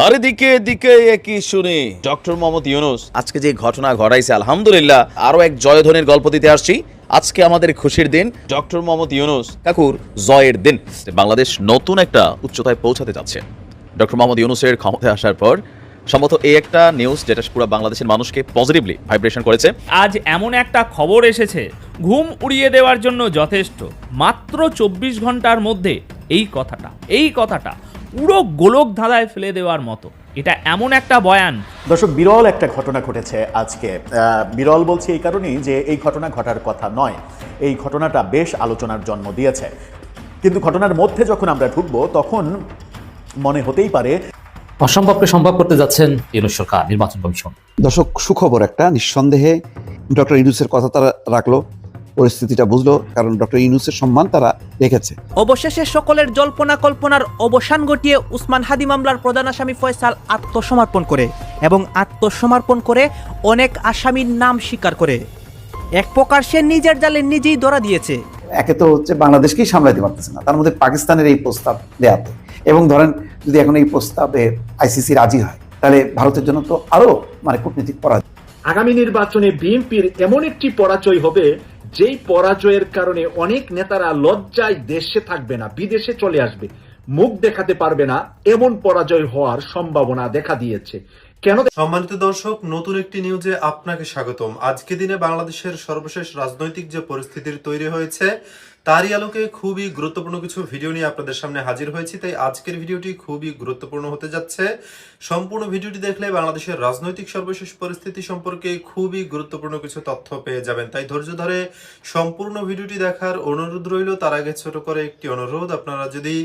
আর দিকে দিকে একই শুনি ডক্টর মোহাম্মদ ইউনুস আজকে যে ঘটনা ঘটাইছে আলহামদুলিল্লাহ আরও এক জয়ধ্বনির গল্প দিতে আসছি আজকে আমাদের খুশির দিন ডক্টর মোহাম্মদ ইউনুস কাকুর জয়ের দিন। বাংলাদেশ নতুন একটা উচ্চতায় পৌঁছাতে যাচ্ছে। ডক্টর মোহাম্মদ ইউনুসের ক্ষমতায় আসার পর সম্ভবত এই একটা নিউজ যেটা পুরো বাংলাদেশের মানুষকে পজিটিভলি ভাইব্রেশন করেছে। আজ এমন একটা খবর এসেছে ঘুম উড়িয়ে দেওয়ার জন্য যথেষ্ট। মাত্র চব্বিশ ঘণ্টার মধ্যে এই কথাটা এই কথাটা পুরো গোলক ধাঁধায় ফেলে দেওয়ার মতো। এটা এমন একটা বয়ান। দর্শক বিরল একটা ঘটনা ঘটেছে আজকে। বিরল বলছি এই কারণেই যে এই ঘটনা ঘটার কথা নয়। এই ঘটনাটা বেশ আলোচনার জন্ম দিয়েছে। কিন্তু ঘটনার মধ্যে যখন আমরা ঢুকবো তখন মনে হতেই পারে অসম্ভবকে সম্ভব করতে যাচ্ছেন ইউনুস সরকার নির্বাচন কমিশন। দর্শক সুখবর একটা নিঃসন্দেহে ডক্টর ইউনুসের কথা তারা রাখল। পরিস্থিতিটা বুঝলো কারণ ডক্টর ইউনুসের সম্মান তারা রেখেছে। অবশেষে সকলের জল্পনা কল্পনার অবসান ঘটিয়ে উসমান হাদি মামলার প্রধান আসামি ফয়সাল আত্মসমর্পণ করে এবং আত্মসমর্পণ করে অনেক আসামির নাম স্বীকার করে। এক প্রকার সে নিজের জালে নিজেই ধরা দিয়েছে। একে তো হচ্ছে বাংলাদেশকেই সামলাতে পারতেছে না তার মধ্যে পাকিস্তানের এই প্রস্তাব দেয়াতে। এবং ধরেন যদি এখন এই প্রস্তাবে আইসিসি রাজি হয় তাহলে ভারতের জন্য তো আরও মানে কূটনীতিক পরাজয়। আগামী নির্বাচনে বিএনপির এমন একটি পরাজয় হবে যেই পরাজয়ের কারণে অনেক নেতারা লজ্জায় দেশে থাকবে না, বিদেশে চলে আসবে, মুখ দেখাতে পারবে না, এমন পরাজয় হওয়ার সম্ভাবনা দেখা দিয়েছে। কেন সম্মানিত দর্শক, নতুন একটি নিউজে আপনাকে স্বাগতম। আজকে দিনে বাংলাদেশের সর্বশেষ রাজনৈতিক যে পরিস্থিতির তৈরি হয়েছে, তারই আলোকে খুবই গুরুত্বপূর্ণ কিছু ভিডিও নিয়ে আপনাদের সামনে হাজির হয়েছি, তাই আজকের ভিডিওটি খুবই গুরুত্বপূর্ণ হতে যাচ্ছে। সম্পূর্ণ ভিডিওটি দেখলে বাংলাদেশের রাজনৈতিক সর্বশেষ পরিস্থিতি সম্পর্কে খুবই গুরুত্বপূর্ণ কিছু তথ্য পেয়ে যাবেন। তাই ধৈর্য ধরে সম্পূর্ণ ভিডিওটি দেখার অনুরোধ রইল। তার আগে ছোট করে একটি অনুরোধ, আপনারা যদি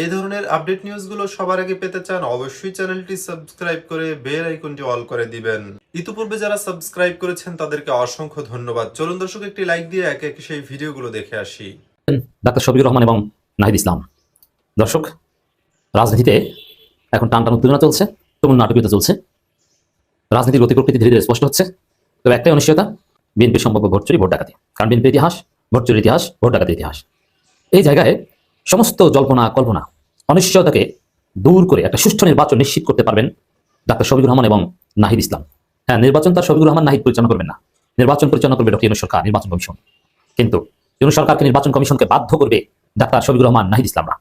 এই ধরনের আপডেট নিউজগুলো সবার আগে পেতে চান, অবশ্যই চ্যানেলটি সাবস্ক্রাইব করে বেল আইকনটি অল করে দিবেন। ইতিপূর্বে যারা সাবস্ক্রাইব করেছেন, তাদেরকে অসংখ্য ধন্যবাদ। চলুন দর্শক, একটি লাইক দিয়ে একে একে সেই ভিডিওগুলো দেখে আসি। ডাক্তার শফিকুর রহমান এবং নাহিদ ইসলাম। দর্শক, রাজনীতিতে এখন টান টান উত্তেজনা চলছে তুমুল নাটকীয়তা চলছে। রাজনীতির গতি প্রকৃতি ধীরে ধীরে স্পষ্ট হচ্ছে। তবে একটাই অনিশ্চয়তা, বিএনপির সম্ভাব্য ভোট চুরি, ভোট ডাকাতি। কারণ বিএনপির ইতিহাস, ভোট চুরির ইতিহাস, ভোট ডাকাতির ইতিহাস। এই জায়গায় সমস্ত জল্পনা, কল্পনা, অনিশ্চয়তাকে দূর করে একটা সুষ্ঠু নির্বাচন নিশ্চিত করতে পারবেন ডাক্তার শফিকুর রহমান এবং নাহিদ ইসলাম। হ্যাঁ নির্বাচন তার শফিকুর রহমান, নাহিদ পরিচালনা করবেন না। নির্বাচন পরিচালনা করবে ডক্টর সরকার, নির্বাচন কমিশন। কিন্তু ইউনুস সরকারকে নির্বাচন কমিশনকে বাধ্য করবে ডাক্তার শফিকুর রহমান, নাহিদ ইসলামরা।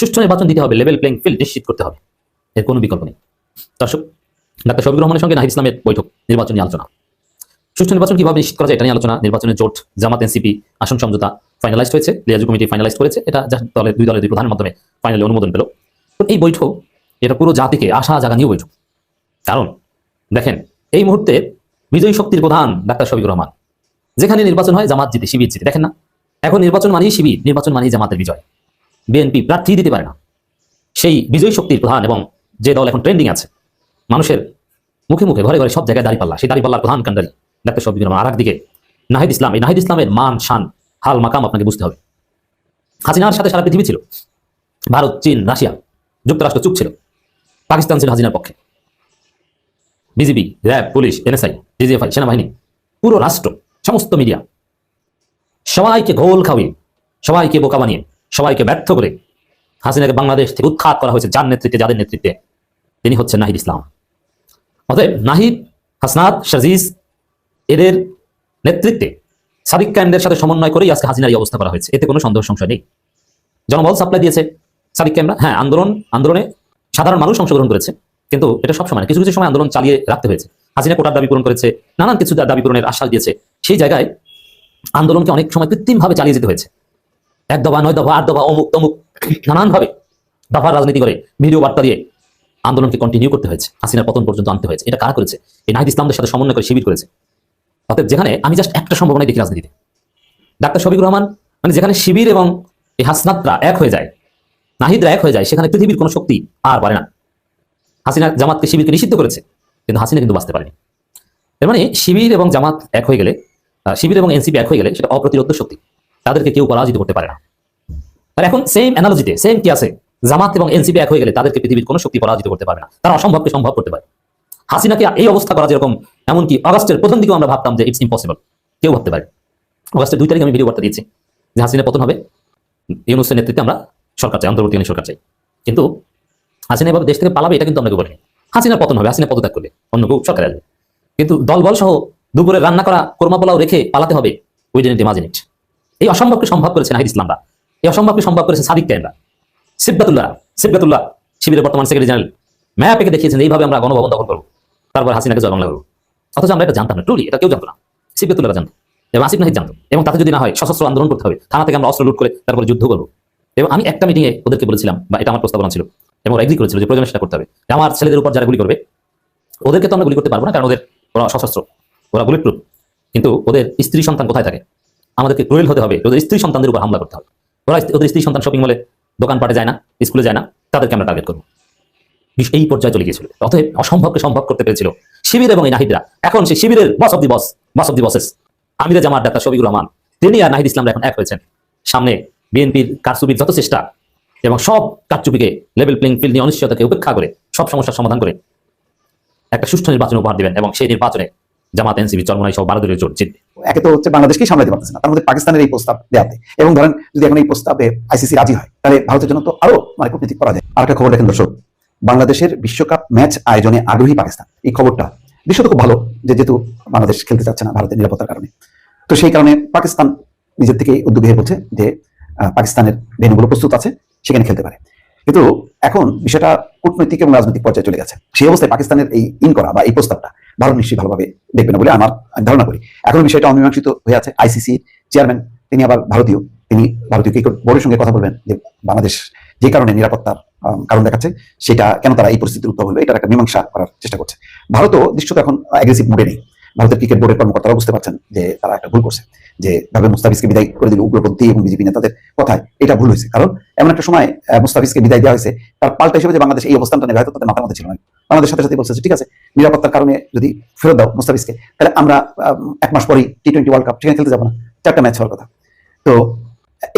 সুষ্ঠু নির্বাচন দিতে হবে লেভেল প্লেইং ফিল্ড নিশ্চিত করতে হবে। এর কোনো বিকল্প নেই। দর্শক, ডাক্তার শফিকুর রহমানের সঙ্গে নাহিদ ইসলামের বৈঠক, নির্বাচন নিয়ে আলোচনা। সুষ্ঠু নির্বাচন কীভাবে নিশ্চিত করা যায় এটা নিয়ে আলোচনা, নির্বাচনের জোট, জামাত, এনসিপি, আসন সমঝোতা ফাইনালাইজ হয়েছে লিয়াজু কমিটি ফাইনালাইজ করেছে, এটা দলের দুই দলের দুই প্রধানের মাধ্যমে ফাইনালি অনুমোদন পেল। তো এই বৈঠক, এটা পুরো জাতিকে আশা জাগানীয় বৈঠক। কারণ, দেখেন, এই মুহূর্তে বিজয়ী শক্তির প্রধান ডাক্তার শফিকুর রহমান, যেখানে নির্বাচন হয় জামাত জিতে, শিবির জিতে, দেখেন না? এখন নির্বাচন মানেই শিবির, নির্বাচন মানেই জামাতের বিজয়। বিএনপি প্রার্থী দিতে পারে না। সেই বিজয়ী শক্তির প্রধান এবং যে দল এখন ট্রেন্ডিং আছে। মানুষের মুখে মুখে, ঘরে ঘরে সব জায়গায় দাঁড়িপাল্লা সেই দাঁড়িপাল্লার প্রধান কান্ডারি ডাক্তার শফিকুর রহমান। আর দিকে নাহিদ ইসলাম। এই নাহিদ ইসলামের মান, শান, হাল, মাকাম আপনাকে বুঝতে হবে। হাসিনার সাথে সারা পৃথিবী ছিল। ভারত, চীন, রাশিয়া যুক্তরাষ্ট্র চুপ ছিল। পাকিস্তান ছিল হাসিনার পক্ষে। BGB, RAB, police, NSI, DGFI, সেনাবাহিনী, পুরো রাষ্ট্র, সমস্ত মিডিয়া। সবাইকে ঘোল খাওয়িয়ে, সবাইকে বোকা বানিয়ে, সবাইকে ব্যর্থ করে হাসিনাকে বাংলাদেশ থেকে উৎখাত করা হয়েছে যার নেতৃত্বে, যাদের নেতৃত্বে তিনি হচ্ছেন নাহিদ ইসলাম। অতএব নাহিদ, হাসনাত শাজিজ এদের নেতৃত্বে সাদিক ক্যাম্পদের সাথে সমন্বয় করেই আজকে হাসিনার এই অবস্থা করা হয়েছে। এতে কোনো সন্দেহ সংশয় নেই। জনবল সাপ্লাই দিয়েছে সাদিক ক্যাম্পরা হ্যাঁ আন্দোলন, আন্দোলনে সাধারণ মানুষ অংশগ্রহণ করেছে, কিন্তু এটা সব সময় না। কিছু কিছু সময় আন্দোলন চালিয়ে রাখতে হয়েছে। হাসিনা কোটার দাবি পূরণ করেছে, নানান কিছু দাবি পূরণের আশ্বাস দিয়েছে। সেই জায়গায় আন্দোলনকে অনেক সময় কৃত্রিমভাবে চালিয়ে যেতে হয়েছে। এক দফা, নয় দফা, আট দফা অমুক তমুক নানানভাবে দফার রাজনীতি করে, ভিডিও বার্তা দিয়ে আন্দোলনকে কন্টিনিউ করতে হয়েছে, হাসিনার পতন পর্যন্ত আনতে হয়েছে। এটা কারা করেছে? এই নাহিদ ইসলামদের সাথে সমন্বয় করে শিবির করেছে। অতএব যেখানে আমি জাস্ট একটা সম্ভাবনাই দেখি রাজনীতিতে। ডাক্তার শফিকুর রহমান মানে যেখানে শিবির এবং এই হাসনাতরা এক হয়ে যায়, নাহিদরা এক হয়ে যায়, সেখানে পৃথিবীর কোনো শক্তি আর পারে না। হাসিনা জামাতকে শিবিরকে নিষিদ্ধ করেছে, কিন্তু হাসিনা কিন্তু বাঁচতে পারেনি। এর মানে শিবির এবং জামাত এক হয়ে গেলে শিবির এবং এনসিপি এক হয়ে গেলে সেটা অপ্রতিরোধ শক্তি। তাদেরকে কেউ পরাজিত করতে পারে না। আর এখন সেম অ্যানালজিতে সেম কি আছে? জামাত এবং এনসিপি এক হয়ে গেলে তাদেরকে পৃথিবীর কোনো শক্তি পরাজিত করতে পারে না। তারা অসম্ভবকে সম্ভব করতে পারে। হাসিনাকে এই অবস্থা করা যেরকম, এমনকি অগস্টের প্রথম দিকেও আমরা ভাবতাম যে ইটস ইম্পসিবল কেউ ভাবতে পারে। অগস্টের দুই তারিখে আমি ভিডিও বার্তা দিয়েছি যে হাসিনা পতন হবে। ইউনুসের নেতৃত্বে আমরা সরকার চাই অন্তর্বর্তীকালীন সরকার চাই। কিন্তু হাসিনা এভাবে দেশ থেকে পালাবে এটা কিন্তু আমরা কেউ বলিনি। হাসিনার পতন হবে, হাসিনা পদত্যাগ করবে, অন্য কেউ সরকার আসবে। কিন্তু দলবল সহ দুপুরে রান্না করা কোরমা পোলাও রেখে পালাতে হবে উই ডেন্ট ইমাজিন এই অসম্ভবকে সম্ভব করেছে নাহিদ ইসলামরা। এই অসম্ভবকে সম্ভব করেছে সাদিক কায়েমরা সিবগাতুল্লাহ সিবগাতুল্লাহ শিবিরের বর্তমান সেক্রেটারি জেনারেল ম্যাপ এঁকে দেখিয়েছেন, এইভাবে আমরা গণভবন দখল করব। তারপর হাসিনাকে জয় বাংলা করব। অথচ আমরা এটা জানতাম না ট্রুলি এটা কেউ জানতো না। সিবগাতুল্লাহ জানতো, এবং আসিফ নাহিদ জানতো, এবং তাতে যদি না হয়, সশস্ত্র আন্দোলন করতে হবে। থানা থেকে আমরা অস্ত্র লুট করে তারপরে যুদ্ধ করব। এবং আমি একটা মিটিংয়ে ওদেরকে বলেছিলাম, বা এটা আমার প্রস্তাবনা ছিল, এবং এগ্রি করেছিল যে প্রয়োজন সেটা করতে হবে। আমার ছেলেদের উপর যারা গুলি করবে, ওদেরকে তো আমরা গুলি করতে পারব না, কারণ ওদের ওরা সশস্ত্র, ওরা বুলেট প্রুফ কিন্তু ওদের স্ত্রী সন্তান কোথায় থাকে? আমাদেরকে ক্রুয়েল হতে হবে, ওদের স্ত্রী সন্তানদের উপর হামলা করতে হবে। ওরা ওদের স্ত্রী সন্তান শপিং মলে দোকানপাটে যায় না, স্কুলে যায় না, তাদেরকে আমরা টার্গেট করব। এই পর্যায়ে চলে গিয়েছিল। অতএব অসম্ভবকে সম্ভব করতে পেরেছিল। শিবির এবং এই নাহিদরা, এখন সেই শিবিরের boss of the boss boss of the bosses আমিরা জামাত ডাক্তার শফিকুর রহমান, তিনি আর নাহিদ ইসলামরা এখন এক হয়েছেন। সামনে বিএনপির কারচুপির যত চেষ্টা এবং সব কারচুপিকে লেভেল প্লেইং ফিল্ড নিয়ে অনিশ্চয়তাকে উপেক্ষা করে, সব সমস্যার সমাধান করে একটা সুষ্ঠু নির্বাচন উপহার দিবেন এবং সেই নির্বাচনে জামাত এনসিবি চরমনাই সহ ভারতের জোট জিতবে। একে তো হচ্ছে বাংলাদেশকেই সামলাতে পারতেছে না, তার মধ্যে পাকিস্তানের এই প্রস্তাব দেওয়াতে এবং ধরেন, যদি এখন এই প্রস্তাবে আইসিসি রাজি হয়, তাহলে ভারতের জন্য তো আরও মানে কূটনীতি করা যায়। আর একটা খবর দেখেন দর্শক, বাংলাদেশের বিশ্বকাপ ম্যাচ আয়োজনে আগ্রহী পাকিস্তান। এই খবরটা দৃশ্য তো খুব ভালো যে যেহেতু বাংলাদেশ খেলতে চাচ্ছে না ভারতের নিরাপত্তার কারণে। তো সেই কারণে পাকিস্তান নিজের থেকে উদ্যোগ হয়ে বলছে যে পাকিস্তানের ভেন্যুগুলো প্রস্তুত আছে, সেখানে খেলতে পারে। কিন্তু এখন বিষয়টা কূটনৈতিক এবং রাজনৈতিক পর্যায়ে চলে গেছে। সেই অবস্থায় পাকিস্তানের এই ইন করা বা এই প্রস্তাবটা ভারত নিশ্চয়ই ভালোভাবে দেখবে না বলে আমার ধারণা করি। এখন বিষয়টা অমীমাংসিত হয়ে আছে। আইসিসি চেয়ারম্যান তিনি আবার ভারতীয়। তিনি ভারতীয় ক্রিকেট বোর্ডের সঙ্গে কথা বলবেন যে বাংলাদেশ যে কারণে নিরাপত্তার কারণ দেখাচ্ছে, সেটা কেন তারা এই পরিস্থিতির উত্তর হলো, এটার একটা মীমাংসা করার চেষ্টা করছে। ভারতও দৃশ্যত এখন অ্যাগ্রেসিভ মুডে নেই। ভারতের ক্রিকেট বোর্ডের কর্মকর্তারা বুঝতে পারছেন যে তারা একটা ভুল করছে, যে ভাবে মুস্তাফিজকে বিদায় করে দিল উগ্রপন্থী এবং বিজেপি নেতাদের কথায়। এটা ভুল হয়েছে। কারণ এমন একটা সময় মুস্তাফিজকে বিদায় দেওয়া হয়েছে। তার পাল্টা হিসেবে যে বাংলাদেশ এই অবস্থানটা নেবে, হয়তো তাদের মাথার মধ্যে ছিল না। বাংলাদেশ সাথে সাথে বলছে ঠিক আছে নিরাপত্তার কারণে যদি ফেরত দাও মুস্তাফিজকে, তাহলে আমরা এক মাস পরেই টি টোয়েন্টি ওয়ার্ল্ড কাপ সেখানে খেলতে যাব না। চারটা ম্যাচ হওয়ার কথা। তো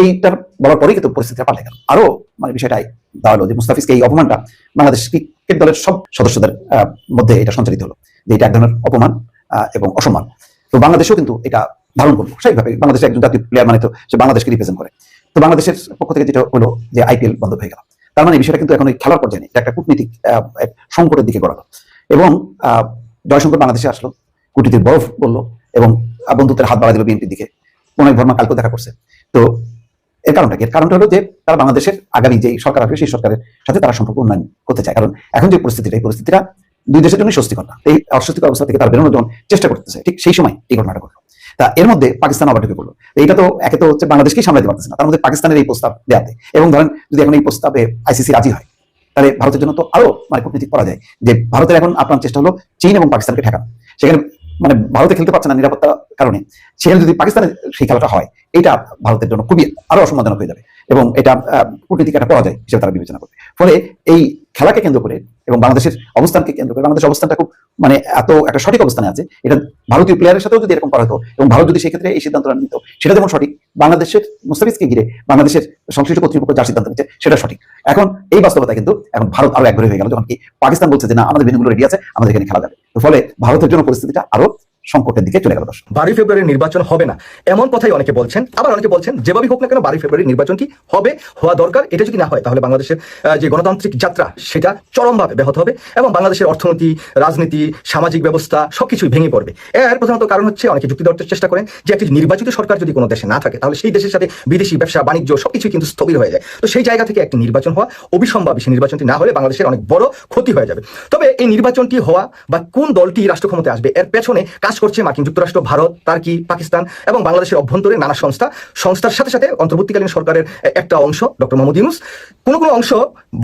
এইটার বলার পরেই কিন্তু পরিস্থিতিটা পাল্টে গেল। আরও মানে বিষয়টাই দাঁড়াল যে মুস্তাফিজকে এই অপমানটা বাংলাদেশ ক্রিকেট দলের সব সদস্যদের মধ্যে এটা সঞ্চালিত হলো যে এটা এক ধরনের অপমান এবং অসম্মান। তো বাংলাদেশেও কিন্তু এটা ধারণ করল। স্বাভাবিকভাবে বাংলাদেশের একজন জাতীয় প্লেয়ার মানে তো সে বাংলাদেশকে রিপ্রেজেন্ট করে। তো বাংলাদেশের পক্ষ থেকে যেটা হলো যে আইপিএল বন্ধ হয়ে গেল। তার মানে বিষয়টা কিন্তু এখন ওই খেলার পর্যায়ে এটা একটা কূটনীতিক সংকটের দিকে গড়ালো। এবং জয়শঙ্কর বাংলাদেশে আসলো কুটিদের বরফ বলল, এবং বন্ধুত্বের হাত বাড়া দিল বিএনপির দিকে। প্রণয় ভর্মা কালকেও দেখা করছে। তো, এর কারণটা কি? এর কারণটা হলো যে, তারা বাংলাদেশের আগামী যে সরকার আসবে, সেই সরকারের সাথে তারা সম্পর্ক উন্নয়ন করতে চায়। কারণ এখন যে পরিস্থিতিটা, এই পরিস্থিতিটা দুই দেশের জন্য স্বস্তিকর না। এই অস্বস্তিকর অবস্থা থেকে তারা বেরোনোর জন্য চেষ্টা করতেছে। ঠিক সেই সময় এই ঘটনাটা ঘটলো। তা, এর মধ্যে পাকিস্তান আবার ঢুকে পড়ল। এটা তো, একে তো হচ্ছে বাংলাদেশকেই সামলাতে পারতেছে না। তার মধ্যে পাকিস্তানের এই প্রস্তাব দেওয়াতে এবং ধরেন, যদি এখন এই প্রস্তাবে আইসিসি রাজি হয় তাহলে ভারতের জন্য তো আরও মানে কূটনীতি করা যায় যে ভারতের এখন আপনার চেষ্টা হলো চীন এবং পাকিস্তানকে ঠেকানো। সেখানে মানে ভারতে খেলতে পারছে না নিরাপত্তার কারণে। সেখানে যদি পাকিস্তানে সেই খেলাটা হয়, এটা ভারতের জন্য খুবই আরও অসম্মানজনক হয়ে যাবে। এবং এটা কূটনীতিক একটা পরাজয় হিসেবে তারা বিবেচনা করবে। ফলে এই খেলাকে কেন্দ্র করে এবং বাংলাদেশের অবস্থানকে কেন্দ্র করে, বাংলাদেশের অবস্থানটা খুব মানে এত একটা সঠিক অবস্থানে আছে। এটা ভারতীয় প্লেয়ারের সাথেও যদি এরকম করা হতো এবং ভারত যদি সেক্ষেত্রে এই সিদ্ধান্তটা নিত, সেটা যেমন সঠিক, বাংলাদেশের মুস্তাফিজকে ঘিরে বাংলাদেশের সংশ্লিষ্ট কর্তৃপক্ষ যার সিদ্ধান্ত নিচ্ছে, সেটা সঠিক। এখন এই বাস্তবতা কিন্তু এখন ভারত আরও একবারে হয়ে গেল, যখন কি পাকিস্তান বলছে যে, না, আমাদের ভেন্যুগুলো রেডি আছে, আমাদের এখানে খেলা যাবে। ফলে ভারতের জন্য পরিস্থিতিটা আরও সংকটের দিকে চলে গেল দর্শক। বারোই ফেব্রুয়ারি নির্বাচন হবে না। এমন কথাই অনেকে বলছেন। আবার অনেকে বলছেন, যেভাবে হোক না কেন বারোই ফেব্রুয়ারি নির্বাচনটি হবে, হওয়া দরকার? এটা যদি না হয়, তাহলে বাংলাদেশের যে গণতান্ত্রিক যাত্রা, সেটা চরমভাবে ব্যাহত হবে এবং বাংলাদেশের অর্থনীতি, রাজনীতি, সামাজিক ব্যবস্থা, সবকিছুই ভেঙে পড়বে। এর প্রধানত কারণ হচ্ছে, অনেকে যুক্তি দেওয়ার চেষ্টা করেন যে একটি নির্বাচিত সরকার যদি কোনো দেশে না থাকে, তাহলে সেই দেশের সাথে বিদেশি ব্যবসা, বাণিজ্য, সবকিছুই কিন্তু স্থবির হয়ে যায়। তো সেই জায়গা থেকে একটি নির্বাচন হওয়া অবিসম্ভাবী। সেই নির্বাচনটি না হলে বাংলাদেশের অনেক বড় ক্ষতি হয়ে যাবে। তবে এই নির্বাচনটি হওয়া বা কোন দলটি রাষ্ট্র ক্ষমতায় আসবে, এর পেছনে কাজ করছে মার্কিন যুক্তরাষ্ট্র, ভারত, তার্কি, পাকিস্তান এবং বাংলাদেশের অভ্যন্তরে নানা সংস্থা। সংস্থার সাথে সাথে অন্তর্বর্তীকালীন সরকারের একটা অংশ, ডক্টর মোহাম্মদ ইউনুস। কোনো কোনো অংশ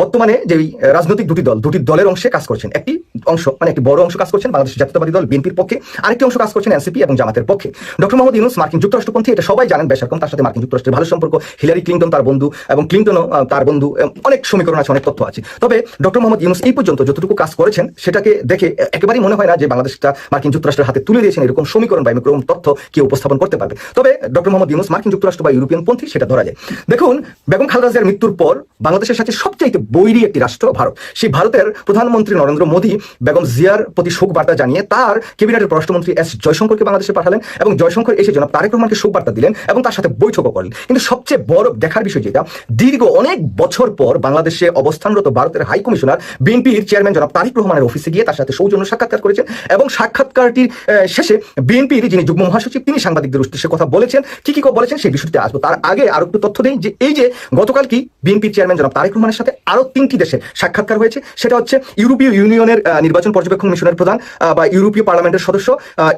বর্তমানে যে রাজনৈতিক দুটি দল, দুটি দলের অংশে কাজ করছেন। একটি অংশ মানে একটি বড় অংশ কাজ করছেন বাংলাদেশ জাতীয়তাবাদী দল, বিএনপির পক্ষে। আরেকটি অংশ কাজ করছেন এনসিপি এবং জামাতের পক্ষে। ডক্টর মোহাম্মদ ইউনুস মার্কিন যুক্তরাষ্ট্রপন্থী, এটা সবাই জানেন বেশরকম তার সাথে মার্কিন যুক্তরাষ্ট্রের ভালো সম্পর্ক, হিলারি ক্লিন্টন তার বন্ধু এবং ক্লিন্টনও তার বন্ধু অনেক সমীকরণ আছে, অনেক তথ্য আছে। তবে ডক্টর মোহাম্মদ ইউনুস এই পর্যন্ত যতটুকু কাজ করেছেন, সেটাকে দেখে একেবারেই মনে হয় না যে বাংলাদেশটা মার্কিন যুক্তরাষ্ট্রের হাতে তুলে তুলে দিয়েছেন এরকম সমীকরণ বা এরকম তথ্য কেউ উপস্থাপন করতে পারবে। তবে ডক্টর মোহাম্মদ ইউনুস, মার্কিন যুক্তরাষ্ট্র বা ইউরোপিয়ান পন্থী সেটা ধরা যায়। দেখুন, বেগম খালেদা মৃত্যুর পর বাংলাদেশের সাথে সবচাইতে বৈরী একটি রাষ্ট্র ভারত। সেই ভারতের প্রধানমন্ত্রী নরেন্দ্র মোদী বেগম জিয়ার প্রতি শোক বার্তা জানিয়ে তার ক্যাবিনেটের পররাষ্ট্রমন্ত্রী এস জয়শঙ্করকে বাংলাদেশে পাঠালেন এবং জয়শঙ্কর এসে জনাব তারেক রহমানকে শোক বার্তা দিলেন এবং তার সাথে বৈঠকও করলেন। কিন্তু সবচেয়ে বড় দেখার বিষয় যেটা, দীর্ঘ অনেক বছর পর বাংলাদেশে অবস্থানরত ভারতের হাই কমিশনার, বিএনপির চেয়ারম্যান জনাব তারিক রহমানের অফিসে গিয়ে তার সাথে সৌজন্য সাক্ষাৎকার করেছেন এবং সাক্ষাৎকারটির শেষে বিএনপির যিনি যুগ্ম মহাসচিব তিনি সাংবাদিকদের উদ্দেশ্যে কথা বলেছেন। কি কি বলেছেন সেই বিষয়টিতে আসব। তার আগে আরও একটু তথ্য দেই যে এই যে গতকাল কি বিএনপির চেয়ারম্যান জনাব তারেক রহমানের সাথে আরও তিনটি দেশের সাক্ষাৎকার হয়েছে। সেটা হচ্ছে ইউরোপীয় ইউনিয়নের নির্বাচন পর্যবেক্ষণ মিশনের প্রধান বা ইউরোপীয় পার্লামেন্টের সদস্য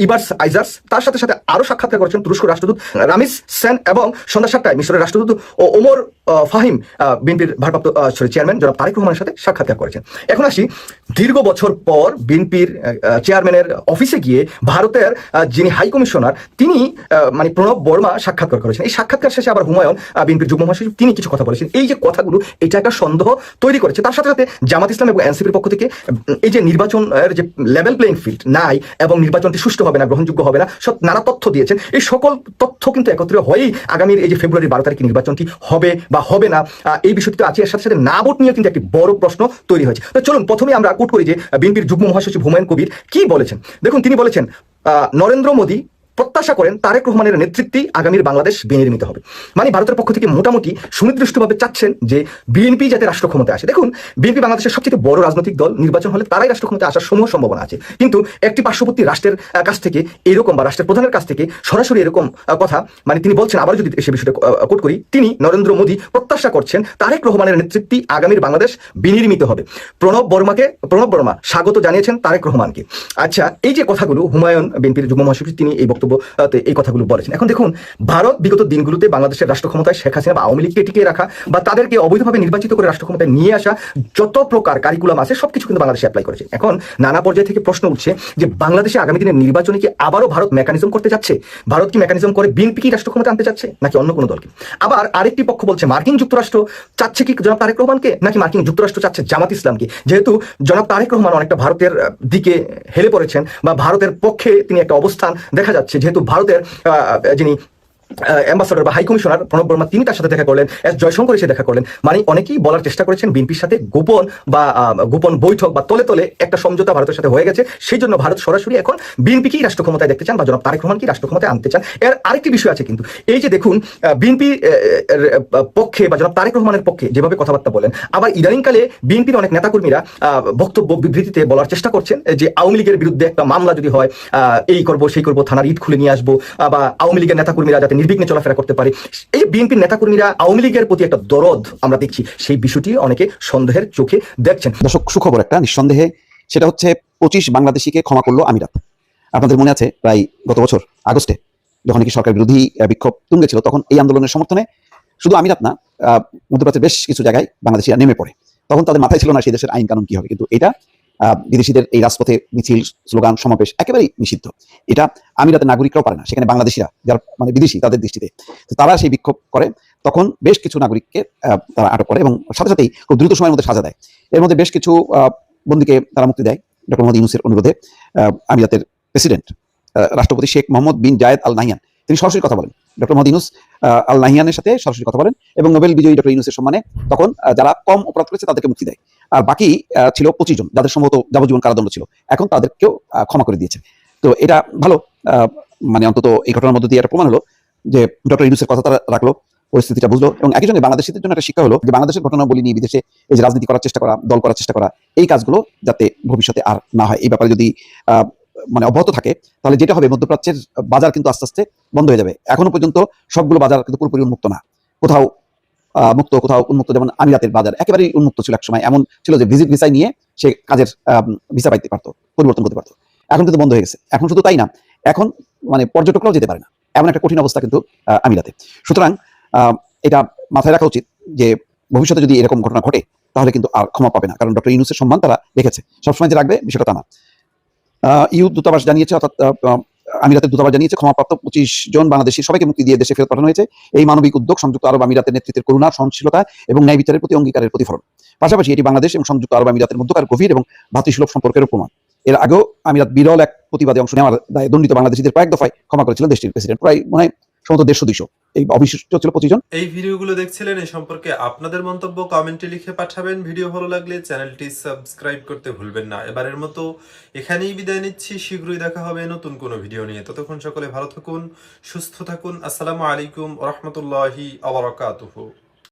ইবার্স আইজার্স। তার সাথে সাথে আরও সাক্ষাৎকার করেছেন তুরস্ক রাষ্ট্রদূত রামিস সেন এবং সন্ধ্যা সাতটায় মিশরের রাষ্ট্রদূত ও ওমর ফাহিম বিএনপির ভারপ্রাপ্ত সরি, চেয়ারম্যান জনাব তারেক রহমানের সাথে সাক্ষাৎকার করেছেন। এখন আসি, দীর্ঘ বছর পর বিএনপির চেয়ারম্যানের অফিসে গিয়ে ভারতের যিনি হাই কমিশনার, তিনি মানে প্রণব বর্মা সাক্ষাৎকার করেছেন। এই সাক্ষাৎকার শেষে আবার হুমায়ুন বিএনপির যুগ্ম মহাসচিব, তিনি কিছু কথা বলেছেন। এই যে কথাগুলো, এটা একটা সন্দেহ তৈরি করেছে। তার সাথে সাথে জামাত ইসলাম এবং এনসিপির পক্ষ থেকে এই যে নির্বাচনের যে লেভেল প্লেইং ফিল্ড নাই এবং নির্বাচনটি সুষ্ঠু হবে না, গ্রহণযোগ্য হবে না, সব নানা তথ্য দিয়েছেন। এই সকল তথ্য কিন্তু একত্রিত হয়েই আগামীর এই যে ফেব্রুয়ারি বারো তারিখে নির্বাচনটি হবে বা হবে না এই বিষয়টি তো আছে। এর সাথে সাথে না ভোট নিয়ে কিন্তু একটি বড় প্রশ্ন তৈরি হয়েছে। তো চলুন প্রথমে আমরা কোট করি যে বিএনপির যুগ্ম মহাসচিব হুমায়ুন কবির কি বলেছেন? দেখুন, তিনি বলেছেন নরেন্দ্র মোদী প্রত্যাশা করেন তারেক রহমানের নেতৃত্বে আগামীর বাংলাদেশ বিনির্মিত হবে। মানে ভারতের পক্ষ থেকে মোটামুটি সুনির্দিষ্টভাবে চাচ্ছেন যে বিএনপি যাতে রাষ্ট্র ক্ষমতায় আসে। দেখুন, বিএনপি বাংলাদেশের সবচেয়ে বড় রাজনৈতিক দল নির্বাচন হলে তারাই রাষ্ট্র ক্ষমতায় আসার সমূহ সম্ভাবনা আছে। কিন্তু একটি পার্শ্ববর্তী রাষ্ট্রের কাছ থেকে এরকম বা রাষ্ট্রের প্রধানের কাছ থেকে সরাসরি এরকম কথা মানে তিনি বলছেন আবার যদি সে বিষয়টা কোট করি, তিনি নরেন্দ্র মোদী প্রত্যাশা করছেন তারেক রহমানের নেতৃত্বে আগামীর বাংলাদেশ বিনির্মিত হবে। প্রণব বর্মাকে, প্রণব বর্মা স্বাগত জানিয়েছেন তারেক রহমানকে। আচ্ছা এই যে কথাগুলো হুমায়ুন বিএনপির যুগ্ম মহাসচিব, তিনি এই বক্তব্য তে এই কথাগুলো বলেছেন। এখন দেখুন, ভারত বিগত দিনগুলোতে বাংলাদেশের রাষ্ট্র ক্ষমতায় শেখ হাসিনা বা আওয়ামী লীগকে টিকিয়ে রাখা বা তাদেরকে অবৈধভাবে নির্বাচিত করে রাষ্ট্র ক্ষমতায় নিয়ে আসা যত প্রকার কারিকুলাম আছে, সবকিছু কিন্তু বাংলাদেশে অ্যাপ্লাই করেছে। এখন নানা পর্যায়ে থেকে প্রশ্ন উঠছে যে বাংলাদেশে আগামী দিনের নির্বাচনে কি আবারও ভারত মেকানিজম করতে যাচ্ছে? ভারত কি মেকানিজম করে বিএনপি কি রাষ্ট্র ক্ষমতা আনতে চাচ্ছে নাকি অন্য কোনো দলকে? আবার আরেকটি পক্ষ বলছে, মার্কিন যুক্তরাষ্ট্র চাচ্ছে কি জনাব তারেক রহমানকে, নাকি মার্কিন যুক্তরাষ্ট্র চাচ্ছে জামাত ইসলামকে? যেহেতু জনাব তারেক রহমান অনেকটা ভারতের দিকে হেলে পড়েছেন বা ভারতের পক্ষে তিনি একটা অবস্থান দেখা যাচ্ছে যেহেতু ভারতের যিনি অ্যাম্বাসাডার বা হাই কমিশনার প্রণব বর্মা, তিনি তার সাথে দেখা করলেন। এস জয়শঙ্কর এসে দেখা করলেন। মানে অনেকেই বলার চেষ্টা করেছেন বিএনপির সাথে গোপন বা গোপন বৈঠক বা তলে তলে একটা সমঝোতা ভারতের সাথে হয়ে গেছে। সেই জন্য ভারত সরাসরি এখন বিএনপিকেই রাষ্ট্র ক্ষমতায় দেখতে চান বা জনাব তারেক রহমানকে রাষ্ট্র ক্ষমতায় আনতে চান, এর আরেকটি বিষয় আছে কিন্তু। এই যে দেখুন বিএনপি পক্ষে বা জনাব তারেক রহমানের পক্ষে যেভাবে কথাবার্তা বলেন, আবার ইদানিংকালে বিএনপির অনেক নেতাকর্মীরা বক্তব্য বিবৃতিতে বলার চেষ্টা করছেন যে আওয়ামী লীগের বিরুদ্ধে একটা মামলা যদি হয় এই করব, সেই করব, থানার ইট খুলে নিয়ে আসব বা আওয়ামী লীগের নেতাকর্মীরা যাতে নির্বিঘ্নে চলাফেরা করতে পারে। এই বিএনপির নেতাকর্মীরা আওয়ামী লীগের প্রতি একটা দরদ আমরা দেখছি। সেই বিষয়টি অনেকে সন্দেহের চোখে দেখছেন। দর্শক, সুখবর একটা, নিঃসন্দেহে। সেটা হচ্ছে পঁচিশ বাংলাদেশিকে ক্ষমা করল আমিরাত। আপনাদের মনে আছে, প্রায় গত বছর, আগস্টে, যখন কি সরকার বিরোধী বিক্ষোভ তুঙ্গে ছিল তখন এই আন্দোলনের সমর্থনে শুধু আমিরাত না মধ্যপ্রাচ্যের বেশ কিছু জায়গায় বাংলাদেশিরা নেমে পড়ে। তখন তাদের মাথায় ছিল না সেই দেশের আইন কানুন কি হবে, কিন্তু এটা বিদেশিদের এই রাজপথে মিছিল, স্লোগান, সমাবেশ একেবারেই নিষিদ্ধ। এটা আমি আমিরাতের নাগরিকরাও পারে না, সেখানে বাংলাদেশিরা, যারা মানে বিদেশি, তাদের দৃষ্টিতে। তো তারা সেই বিক্ষোভ করে, তখন বেশ কিছু নাগরিককে তারা আটক করে এবং সাথে সাথেই খুব দ্রুত সময়ের মধ্যে সাজা দেয়। এর মধ্যে বেশ কিছু বন্দীকে তারা মুক্তি দেয় ডক্টর মোহাম্মদ ইউনুসের অনুরোধে আমিরাতের প্রেসিডেন্ট রাষ্ট্রপতি শেখ মোহাম্মদ বিন জায়েদ আল নাহিয়ান তিনি সরাসরি কথা বলেন। ডক্টর মোহাম্মদ ইউনুস আল নাহিয়ানের সাথে সরাসরি কথা বলেন এবং নোবেল বিজয়ী ডক্টর ইউনুসের সম্মানে তখন যারা কম অপরাধ করেছে তাদেরকে মুক্তি দেয়। আর বাকি ছিল পঁচিশ জন, যাদের সম্ভবত যাবজ্জীবন কারাদণ্ড ছিল। এখন তাদেরকেও ক্ষমা করে দিয়েছে তো এটা ভালো মানে অন্তত এই ঘটনার মধ্যে দিয়ে একটা প্রমাণ হলো যে ডক্টর ইউনুসের কথা তারা রাখল, পরিস্থিতিটা বুঝলো এবং একই সঙ্গে বাংলাদেশের জন্য একটা শিক্ষা হলো যে বাংলাদেশের ঘটনা বলি নিয়ে বিদেশে এই যে রাজনীতি করার চেষ্টা করা, দল করার চেষ্টা করা, এই কাজগুলো যাতে ভবিষ্যতে আর না হয়। এই ব্যাপারে যদি মানে অব্যাহত থাকে, তাহলে যেটা হবে মধ্যপ্রাচ্যের বাজার কিন্তু আস্তে আস্তে বন্ধ হয়ে যাবে। এখনও পর্যন্ত সবগুলো বাজার কিন্তু পুরোপুরি উন্মুক্ত না। কোথাও মুক্ত, কোথাও উন্মুক্ত, যেমন আমিরাতের বাজার একেবারেই উন্মুক্ত ছিল এক সময় এমন ছিল যে ভিজিট ভিসায় নিয়ে সে কাজের ভিসা পাইতে পারতো, পরিবর্তন করতে পারতো। এখন কিন্তু বন্ধ হয়ে গেছে। এখন শুধু তাই না, এখন মানে পর্যটকরাও যেতে পারে না। এমন একটা কঠিন অবস্থা কিন্তু আমিরাতে। সুতরাং এটা মাথায় রাখা উচিত যে ভবিষ্যতে যদি এরকম ঘটনা ঘটে, তাহলে কিন্তু আর ক্ষমা পাবে না। কারণ ডক্টর ইউনুসের সম্মান তারা রেখেছে। সবসময় যে রাখবে বিষয়টা তা না। ইউ দূতাবাস জানিয়েছে, অর্থাৎ আমিরাতের দূতাবাস জানিয়েছে, ক্ষমাপ্রাপ্ত পঁচিশ জন বাংলাদেশি সবাইকে মুক্তি দিয়ে দেশে ফেরত পাঠানো হয়েছে। এই মানবিক উদ্যোগ সংযুক্ত আরব আমিরাতের নেতৃত্বের করুণা, সহনশীলতা এবং ন্যায় বিচারের প্রতি অঙ্গীকারের প্রতিফলন। পাশাপাশি এটি বাংলাদেশ এবং সংযুক্ত আরব আমিরাতের মধ্যকার গভীর এবং ভাতৃসুলভ সম্পর্কের প্রমাণ এর আগেও আমিরাত বিরল এক প্রতিবাদে অংশ নেওয়ার দায়ে দণ্ডিত বাংলাদেশিদের কয়েক দফায় ক্ষমা করেছিলেন দেশটির প্রেসিডেন্ট। প্রায় মনে হয় সমস্ত দেড়শো, দুইশো। এই অবিশিষ্ট ছিল পঁচিশ জন। এই ভিডিওগুলো দেখছিলেন, এই সম্পর্কে আপনাদের মন্তব্য কমেন্টে লিখে পাঠাবেন। ভিডিও ভালো লাগলে চ্যানেলটি সাবস্ক্রাইব করতে ভুলবেন না। এবারের মতো এখানেই বিদায় নিচ্ছি। শীঘ্রই দেখা হবে নতুন কোনো ভিডিও নিয়ে। ততক্ষণ সকলে ভালো থাকুন, সুস্থ থাকুন। আসসালামু আলাইকুম রহমতুল্লাহি আবরাকাতুহু